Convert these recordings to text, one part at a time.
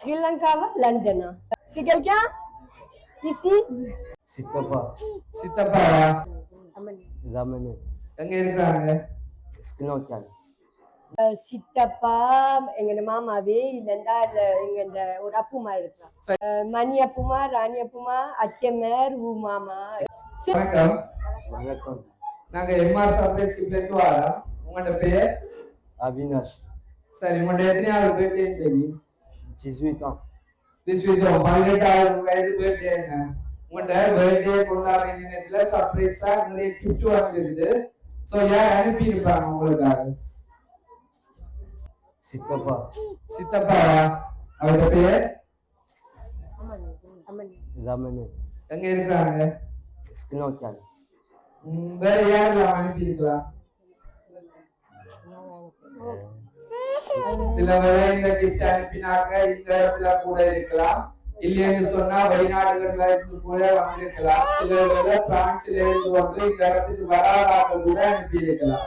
ஸ்ரீலங்காவா லண்டனா? C'est quelqu'un Ici சித்தப்பா. சித்தப்பாவா ரமணு எங்க இருக்கிறாங்க? ஸ்கினோச்சான் அஹ், சித்தப்பா எங்க மாமாவே இல்லைண்டா இல்ல எங்க இந்த ஒரு அப்புமா இருக்கிறான். அஹ், மணி அப்புமா ராணி அப்புமா அத்தியமேர் ஊ மாமா. வணக்கம். வணக்கம். நாங்க எம்ஆர் கிப்ல இருந்து வரோம். உங்களோட பேர்? அவினாஷ். சரி உங்களோட எத்தனையாவது பர்த்டே தெரியும் ஜிஸ்வித். ans விஸ்விதம் பதினெட்டாவது வயது பர்த்டேங்க உங்களோட பர்த்டே கொண்டாடுற நேரத்துல சர்ப்ரைஸா நிறைய கிஃப்ட் வந்திருக்குது சோ யார் அனுப்பி இருப்பாங்க உங்களுக்காக? சித்தப்பா. சித்தப்பாவா அவரோட பேர்? ரமணு. எங்க இருக்கிறாங்க? ஸ்கினோச்சான் வேற யாரெல்லாம் அனுப்பி சில இந்த கிஃப்ட் அனுப்பினாக்க இந்த இடத்துல கூட இருக்கலாம். இல்லைன்னு சொன்னா வெளிநாடுகள்ல இருந்து கூட வந்திருக்கலாம். சில வேளை பிரான்ஸ்ல இருந்து வந்து இந்த இடத்துக்கு வராதாக கூட அனுப்பி இருக்கலாம்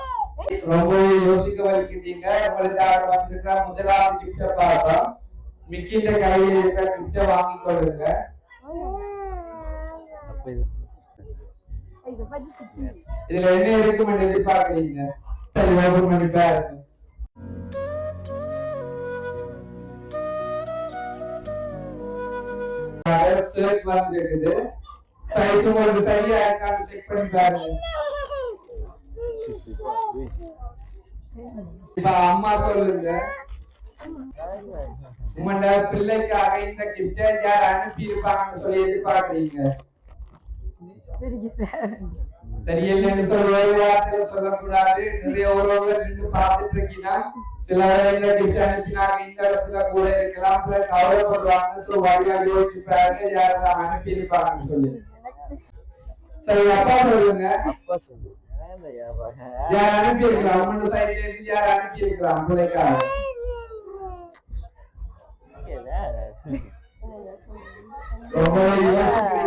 ரொம்பவே யோசிக்க வைக்கிறீங்க உங்களுக்காக வந்திருக்கிற முதலாவது கிஃப்ட பார்த்தோம் மிக்கின்ற கையில் இருக்கிற கிஃப்ட வாங்கி கொள்ளுங்க. அப்போ இது. இதுல என்ன இருக்குன்னு எதிர்பார்க்கறீங்க? ஓபன் பண்ணி பாருங்க ஷர்ட் வந்திருக்குது. சைஸ் உங்களுக்கு சரியா இருக்கான்னு செக் பண்ணி பாருங்க. இப்ப அம்மா சொல்லுங்க. உங்களோட பிள்ளைக்காக இந்த கிஃப்ட யார் அனுப்பி இருப்பாங்கன்னு சொல்லி எதிர்பார்க்கறீங்க? தெரியலன்னு சொல்லி ஒரு வார்த்தையில சொல்லக்கூடாது. நிறைய உறவுகள் நின்று பார்த்துட்டு இருக்கீங்கன்னா சில வேலையில கிட்ட அனுப்பினாங்க இந்த இடத்துல கூட இருக்கலாம். பிளஸ் கவலைப்படுவாங்க. சோ வழியா யோசிச்சு பாருங்க யாரெல்லாம் அனுப்பி இருப்பாங்கன்னு சொல்லி சரி அப்பா சொல்லுங்க. அப்பா சொல்லு யார் அனுப்பி இருக்கலாம் உங்களோட சைட்ல இருந்து யார் அனுப்பி இருக்கலாம் பிள்ளைக்காக ரொம்ப யோசிக்கிறீங்க ரொம்ப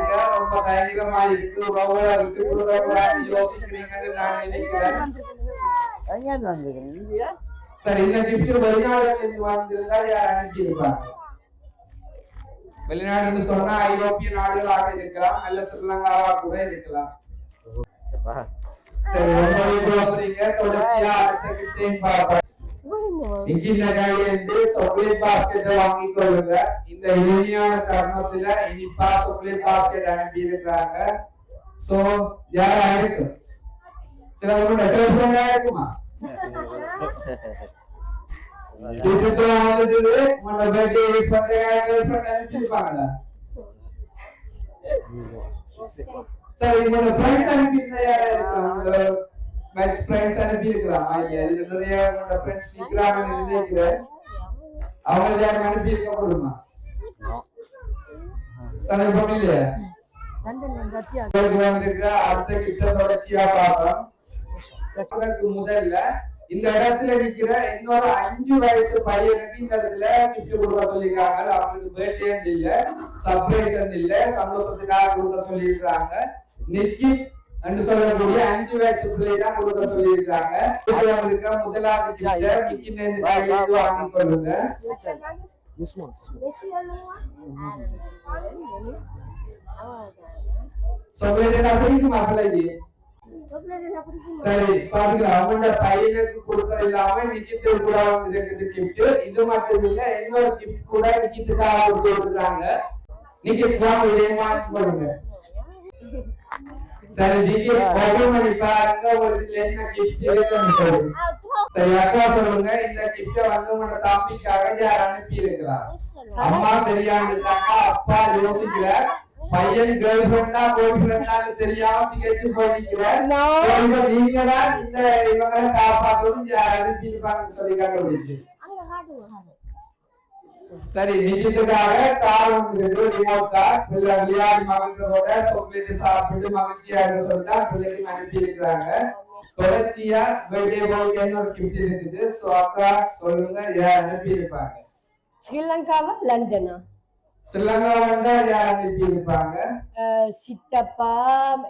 பயங்கரமா இருக்கு உறவுகளை விட்டு கொடுக்க கூடாது யோசிக்கிறீங்கன்னு நான் நினைக்கிறேன் சரி இந்த கிஃப்ட் வெளிநாடுல இருந்து வந்திருந்தா யார் அனுப்பி இருப்பாங்க வெளிநாடுன்னு சொன்னா ஐரோப்பிய நாடுகளாக இருக்கலாம் அல்ல ஸ்ரீலங்காவா கூட இருக்கலாம் சரி தொடர்ச்சியா அடுத்த கிஃப்டையும் சாக்லேட் பாஸ்கெட்டை வாங்கி கொள்ளுங்க இந்த இனிமையான தருணத்துல இனிப்பா சாக்லேட் பாஸ்கெட் அனுப்பி இருக்கிறாங்க சோ யாரா இருக்கும் சில உங்களோட டெலிபோன் இருக்குமா டிசிப்ளின் வந்துட்டு உங்களோட பர்த்டே விஷ் பண்றதுக்காக உங்களோட ஃப்ரெண்ட்ஸ் யாரா ஃப்ரெண்ட்ஸ் அனுப்பி இருக்கலாம் ஐயா நிறைய உங்களோட ஃப்ரெண்ட்ஸ் நிக்கிறாங்கன்னு நினைக்கிறேன். அவங்க யாரும் அனுப்பி இருக்க முடியுமா? அதற்கு முதல்ல இந்த இடத்துல நிக்கிற இன்னொரு அஞ்சு வயசு பையனுக்கு இந்த இடத்துல கிஃப்ட் கொடுக்க சொல்லிருக்காங்க அவங்களுக்கு பர்த்டே இல்ல. சர்ப்ரைஸ் இல்ல. சந்தோஷத்துக்காக கொடுக்க சொல்லியிருக்காங்க நிக்கி என்று சொல்லக்கூடிய அஞ்சு வயசு பிள்ளை தான் கொடுக்க சொல்லியிருக்காங்க அவங்களுக்கு முதலாவது கிஃப்ட் நிக்கி வாங்கி கொள்ளுங்க சாக்லேட் என்ன பிடிக்குமா பிள்ளைக்கு? சரி பாருங்க அவங்களோட பையனுக்கு கொடுக்கறது இல்லாம நிக்கித்து கூட வந்து கிஃப்ட் இது மட்டும் இல்ல இன்னொரு கிஃப்ட் கூட நிக்கித்துக்காக கொடுத்து விட்டுருக்காங்க. நிக்கித்துக்காக ஏமாற்றி பண்ணுங்க சரி நீங்க ஓபன் பண்ணி பாருங்க இதுல என்ன கிஃப்ட் இருக்குன்னு சொல்லுங்க சரி அக்கா சொல்லுங்க. இந்த கிஃப்ட வந்து உங்களோட தம்பிக்காக யார் அனுப்பி இருக்கலாம் அம்மா தெரியாம இருக்காங்க அப்பா யோசிக்கல. பையன் கேர்ள் ஃபிரெண்டா பாய் ஃபிரெண்டான்னு தெரியாம திகச்சு போயிருக்கிறேன் நீங்க தான் இந்த இவங்களை காப்பாற்றணும். யார் அனுப்பி இருப்பாங்கன்னு சொல்லி கண்டுபிடிச்சு சரி நிஜத்துக்காக கார் வந்துருக்கு ரிமோட் கார் பிள்ளை விளையாடி மகிழ்ந்ததோட சாப்பிட்டு மகிழ்ச்சியா இருக்க சொல்லிட்டு பிள்ளைக்கு அனுப்பி இருக்கிறாங்க தொடர்ச்சியா பர்த்டே பாய்க்கு என்ன ஒரு கிஃப்ட் இருக்குது? சோ அக்கா சொல்லுங்க யார் அனுப்பி இருப்பாங்க? ஸ்ரீலங்காவா லண்டனா? ஸ்ரீலங்கா வந்தா யார் அனுப்பி இருப்பாங்க? சித்தப்பா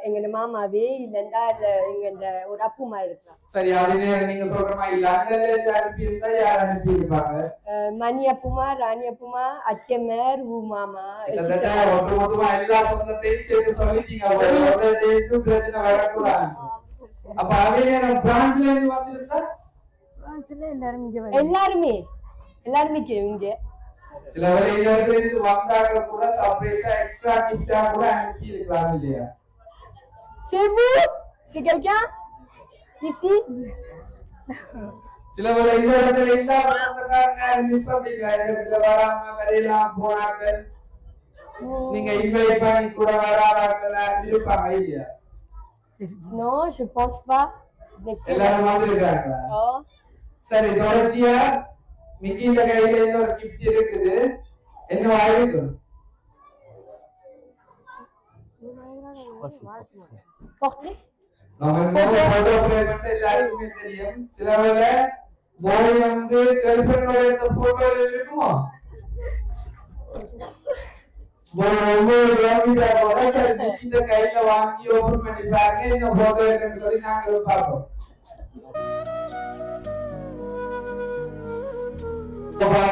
எங்க மாமாவே இல்லைண்டா இல்ல எங்க ஒரு அப்புமா இருக்கிறா சரி அதுவே நீங்க சொல்ற மாதிரி லண்டன்ல அனுப்பி இருந்தா யார் அனுப்பி இருப்பாங்க? மணி அப்புமா ராணி அப்புமா அச்சமேர் ஊ மாமா கிட்டத்தட்ட ஒட்டு மொத்தமா எல்லா சொந்தத்தையும் சேர்த்து சொல்லிட்டீங்க. பிரச்சனை வரக்கூடாது. அப்ப அதே நேரம் பிரான்ஸ்ல இருந்து வந்திருந்தா? பிரான்ஸ்ல எல்லாரும் இங்க வந்து எல்லாருமே எல்லாருமே இங்க சில வேளை இந்த இடத்துல இருந்து வந்தாங்க கூட சர்ப்ரைஸா எக்ஸ்ட்ரா கிஃப்டா கூட அனுப்பி இருக்கலாம் இல்லையா? C'est vous C'est quelqu'un Ici சில வேளை இந்த இடத்துல இல்லாத சொந்தக்காரங்க மிஸ் இந்த இடத்துல வராம வெளியெல்லாம் போனாங்க நீங்க இன்வைட் பண்ணி கூட வராதாக்கள் இருப்பாங்க இல்லையா? Non, je pense pas. Mais- எல்லாரும் வந்திருக்காங்களா Oh. சரி தொடர்ச்சியா மிக்கிஇந்த கையில இன்னொரு கிஃப்ட் இருக்குது என்ன இருக்கு Portrait. நம்ம இன்னொரு photo frame வந்து எல்லாருக்குமே தெரியும் சில வேளை போய் வந்து கேர்ள்ஃபிரெண்டோட எடுத்த போட்டோ இருக்குமோ ஒரு கையில வாங்கி ஓபன் பண்ணி இந்த போட்டோ இருக்குன்னு சொல்லி நாங்களும் பார்ப்போம்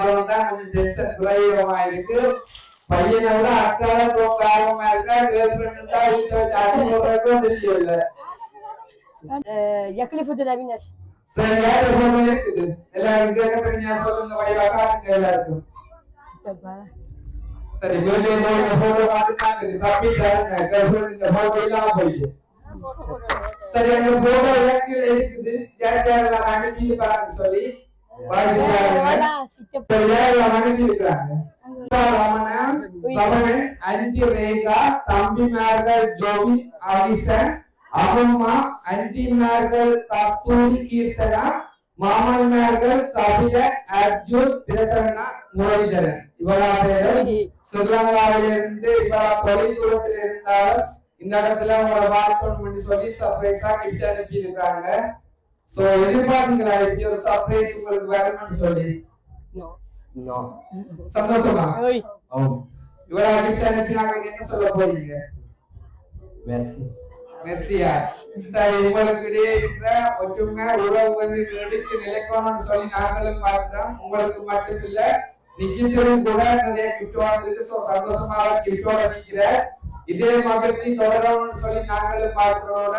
கொஞ்சம் டென்ஷன் குறைவமா இருக்கு பையனை விட அக்கால இருக்கா கேர்ள் ஃபிரெண்ட் தான் வீட்டுல வச்சு போடுறதுக்கும் தெரியல இருக்குது எல்லாரும் கேட்கறதுக்கு நீங்க சொல்லுங்க எல்லாருக்கும் சரி வீட்டுல போய் இந்த போட்டோ காட்டுனாங்க தப்பி தருங்க கேர்ள் ஃபிரெண்ட் இந்த போட்டோ இல்லாம சரி அந்த போட்டோ எனக்கு இருக்குது யார் யாரெல்லாம் அனுப்பி சொல்லி Euh, தம்பிமார்கள் அன்டிமார்கள் கஸ்தூரி கீர்த்தனா, மாமன்மார்கள் கபில, அர்ஜுன், பிரசன்னா, முரளிதரன். இவரா பேரு? ஸ்ரீலங்காவிலிருந்து இவரா தொலைதூரத்தில் இருந்தாலும் இந்த இடத்துல உங்களை வாழ்க்கணும் சொல்லி சர்ப்ரைஸா கிஃப்ட் அனுப்பி இருக்காங்க சோ எதிர்பார்த்தீங்களா இப்படி ஒரு சர்ப்ரைஸ் உங்களுக்கு வரணும்னு சொல்லி. சந்தோஷமா? இவரா கிஃப்ட் அனுப்பினாங்க என்ன சொல்ல போறீங்க? Merci. மெர்சியா. சரி உங்களுக்கு இடையே இருக்கிற ஒற்றுமை உறவு வந்து நீடித்து நிலைக்கணும்னு சொல்லி நாங்களும் பார்க்கிறோம் உங்களுக்கு மட்டும் இல்ல நிக்கித்தரும் கூட நிறைய கிஃப்ட் வாங்கிருக்கு சோ சந்தோஷமாக கிஃப்டோட நிக்கிற இதே மகிழ்ச்சி தொடரணும்னு சொல்லி நாங்களும் பார்க்கிறோட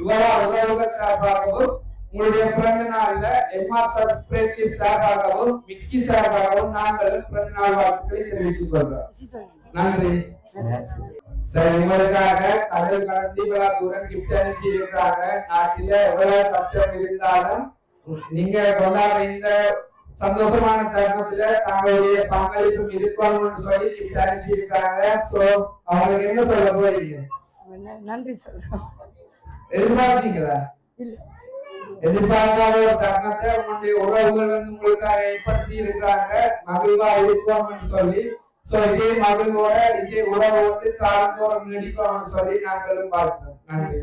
இவரா உறவுகள் சார்பாகவும் உங்களுடைய பிறந்த நாள்ல எம்ஆர் சர்ப்ரைஸ் கிஃப்ட் சார்பாகவும் மிக்கி சார்பாகவும் நாங்களும் பிறந்த நாள் வாழ்த்துக்களை தெரிவித்துக் கொள்றோம் நன்றி. உங்களுக்காக கடல் கடந்து இவ்வளவு தூரம் கிஃப்ட் அனுப்பி இருக்கிறாங்க நாட்டில எவ்வளவு கஷ்டம் இருந்தாலும் நீங்க கொண்டாடுற இந்த சந்தோஷமான தருணத்துல தங்களுடைய பங்களிப்பும் இருக்கணும்னு சொல்லி கிஃப்ட் அனுப்பி இருக்காங்க சோ அவங்களுக்கு என்ன சொல்ல போறீங்க? நன்றி சொல்றோம். எதிர்பார்த்தீங்களா? இல்ல. எதிர்பார்க்காத ஒரு தருணத்தை உங்களுடைய உறவுகள் வந்து உங்களுக்காக ஏற்படுத்தி இருக்காங்க மகிழ்வா இருக்கோம்னு சொல்லி சோ இதே மகிழ்வோட இதே உறவு வந்து காலத்தோறும் நீடிக்கணும்னு சொல்லி நாங்களும் பார்த்தோம் நன்றி.